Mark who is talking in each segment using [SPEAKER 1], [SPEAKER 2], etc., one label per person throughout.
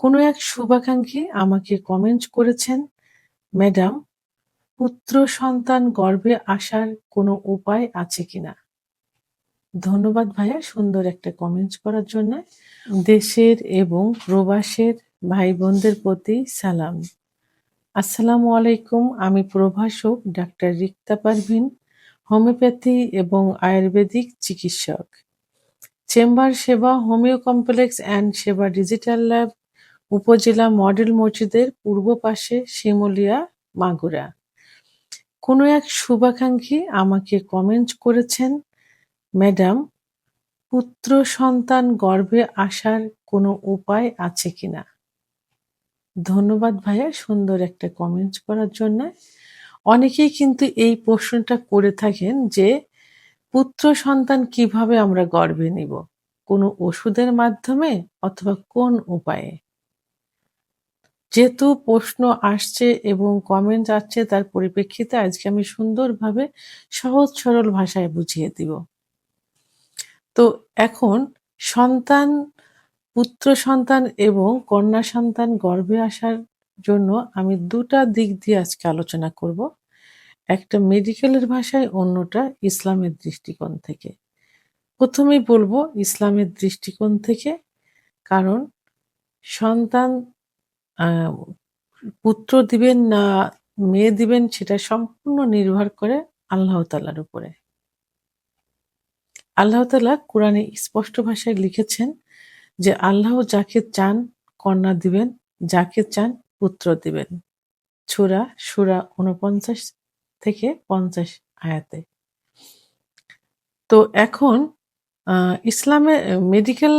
[SPEAKER 1] কোনো এক শুভাকাঙ্ক্ষী আমাকে কমেন্ট করেছেন, ম্যাডাম, পুত্র সন্তান গর্ভে আসার কোনো উপায় আছে কিনা? ধন্যবাদ ভাইয়া সুন্দর একটা কমেন্ট করার জন্য। দেশের এবং প্রবাসের ভাই বোনদের প্রতি সালাম। আসসালামু আলাইকুম আমি প্রভাষক ডাক্তার রিক্তা পারভিন হোমিওপ্যাথি এবং আয়ুর্বেদিক চিকিৎসক chamber Seba homeo complex and Seba digital lab উপজেলা মডেল মসজিদের পূর্ব পাশে শিমুলিয়া মাগুরা। কোনো এক শুভাকাঙ্ক্ষী আমাকে কমেন্ট করেছেন, ম্যাডাম, পুত্র সন্তান গর্ভে আসার কোনো উপায় আছে কিনা? ধন্যবাদ ভাইয়া, সুন্দর একটা কমেন্ট করার জন্য। অনেকেই কিন্তু এই প্রশ্নটা করে থাকেন যে, পুত্র সন্তান কীভাবে আমরা গর্ভে নিব? কোনো ওষুধের মাধ্যমে অথবা কোন উপায়ে? যেহেতু প্রশ্ন আসছে এবং কমেন্ট আসছে, তার পরিপ্রেক্ষিতে আজকে আমি সুন্দরভাবে সহজ সরল ভাষায় বুঝিয়ে দিব। তো এখন সন্তান, পুত্র সন্তান এবং কন্যা সন্তান গর্ভে আসার জন্য আমি দুটা দিক দিয়ে আজকে আলোচনা করব। একটা মেডিকেলের ভাষায়, অন্যটা ইসলামের দৃষ্টিকোণ থেকে। প্রথমেই বলব ইসলামের দৃষ্টিকোণ থেকে, কারণ সন্তান পুত্র দিবেন না মেয়ে দিবেন সেটা সম্পূর্ণ নির্ভর করে আল্লাহ তালার উপরে। আল্লাহ তালা কোরআনে স্পষ্ট ভাষায় লিখেছেন যে, আল্লাহ যাকে চান কন্যা দিবেন, যাকে চান পুত্র দিবেন। ছুরা সুরা উনপঞ্চাশ থেকে পঞ্চাশ আয়াতে। তো এখন ইসলামের মেডিকেল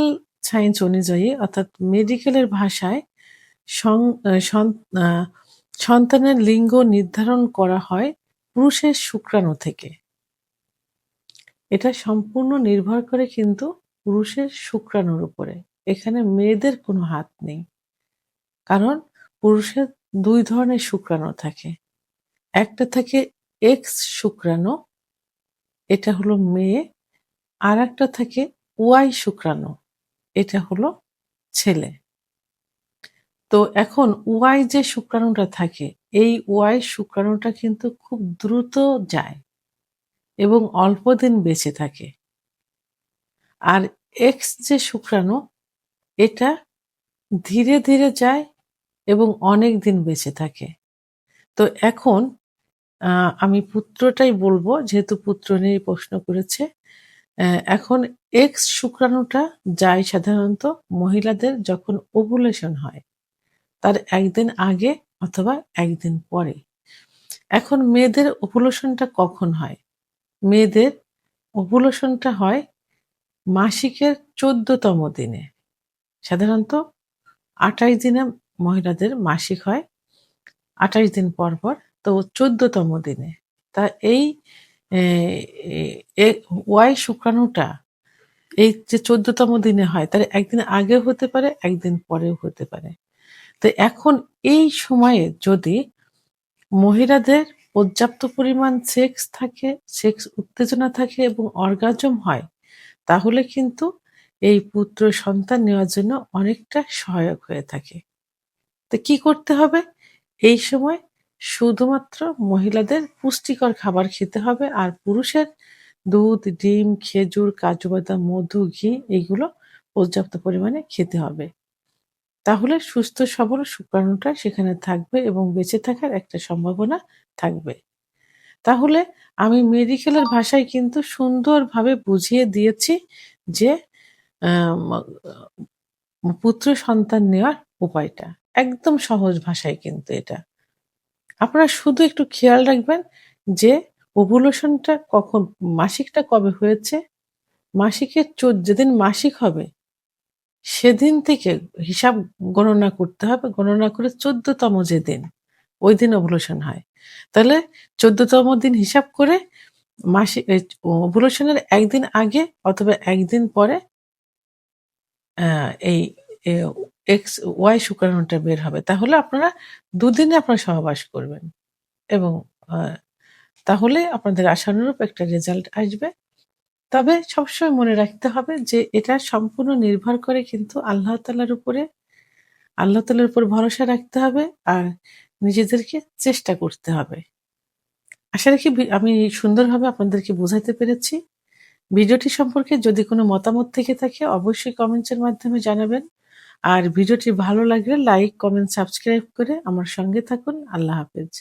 [SPEAKER 1] সায়েন্স অনুযায়ী অর্থাৎ মেডিকেলের ভাষায় সন্তানের লিঙ্গ নির্ধারণ করা হয় পুরুষের শুক্রাণু থেকে। এটা সম্পূর্ণ নির্ভর করে কিন্তু পুরুষের শুক্রাণুর উপরে। এখানে মেয়েদের কোনো হাত নেই। কারণ পুরুষের দুই ধরনের শুক্রাণু থাকে। একটা থাকে এক্স শুক্রাণু, এটা হলো মেয়ে, আর একটা থাকে ওয়াই শুক্রাণু, এটা হলো ছেলে। তো এখন ওয়াই যে শুক্রাণুটা থাকে, এই ওয়াই শুক্রাণুটা কিন্তু খুব দ্রুত যায় এবং অল্প দিন বেঁচে থাকে। আর এক্স যে শুক্রাণু, এটা ধীরে ধীরে যায় এবং অনেক দিন বেঁচে থাকে। তো এখন আমি পুত্রটাই বলব, যেহেতু পুত্র নিয়ে প্রশ্ন করেছে এখন এক্স শুক্রাণুটা যায় সাধারণত মহিলাদের যখন ওভুলেশন হয়। তার একদিন আগে অথবা একদিন পরে। এখন মেয়েদের ওভুলেশনটা কখন হয়? মেয়েদের ওভুলেশনটা হয় মাসিকের চোদ্দতম দিনে। সাধারণত আঠাশ দিনে মহিলাদের মাসিক হয়, আঠাশ দিন পর পর, তো চোদ্দতম দিনে। তা এই ওয়াই শুক্রাণুটা এই যে চোদ্দতম দিনে হয়, তার একদিন আগে হতে পারে, একদিন পরেও হতে পারে। তো এখন এই সময়ে যদি মহিলাদের পর্যাপ্ত পরিমাণ সেক্স থাকে সেক্স উত্তেজনা থাকে এবং অর্গাজম হয়, তাহলে কিন্তু এই পুত্র সন্তান নেওয়ার জন্য অনেকটা সহায়ক হয়ে থাকে। তো কি করতে হবে? এই সময় শুধুমাত্র মহিলাদের পুষ্টিকর খাবার খেতে হবে আর পুরুষের দুধ, ডিম, খেজুর, কাজু বাদাম, মধু, ঘি, এগুলো পর্যাপ্ত পরিমাণে খেতে হবে। তাহলে সুস্থ, সবল শুক্রাণুটা সেখানে থাকবে এবং বেঁচে থাকার একটা সম্ভাবনা থাকবে। তাহলে আমি মেডিকেলের ভাষায় কিন্তু সুন্দরভাবে বুঝিয়ে দিয়েছি যে পুত্র সন্তান নেওয়ার উপায়টা। একদম সহজ ভাষায় কিন্তু এটা। আপনারা শুধু একটু খেয়াল রাখবেন যে ওভুলেশনটা কখন, মাসিকটা কবে হয়েছে? মাসিকের যেদিন মাসিক হবে সেদিন থেকে হিসাব গণনা করতে হবে। গণনা করে চোদ্দতম যে দিন, ওই দিন ওভুলেশন হয়। তাহলে চোদ্দতম দিন হিসাব করে মাসে ওভুলেশনের একদিন আগে অথবা একদিন পরে এই এক্স ওয়াই শুক্রাণুটা বের হবে। তাহলে আপনারা দুদিনে আপনারা সহবাস করবেন এবং তাহলে আপনাদের আশানুরূপ একটা রেজাল্ট আসবে। তবে সবসময় মনে রাখতে হবে যে এটা সম্পূর্ণ নির্ভর করে কিন্তু আল্লাহ তালার উপরে, আল্লাহ তালার উপর ভরসা রাখতে হবে আর নিজেদেরকে চেষ্টা করতে হবে। আশা রাখি আমি সুন্দরভাবে আপনাদেরকে বোঝাতে পেরেছি। ভিডিওটি সম্পর্কে যদি কোনো মতামত থেকে থাকে অবশ্যই কমেন্টসের মাধ্যমে জানাবেন। আর ভিডিওটি ভালো লাগলে লাইক, কমেন্ট, সাবস্ক্রাইব করে আমার সঙ্গে থাকুন। আল্লাহ হাফেজ।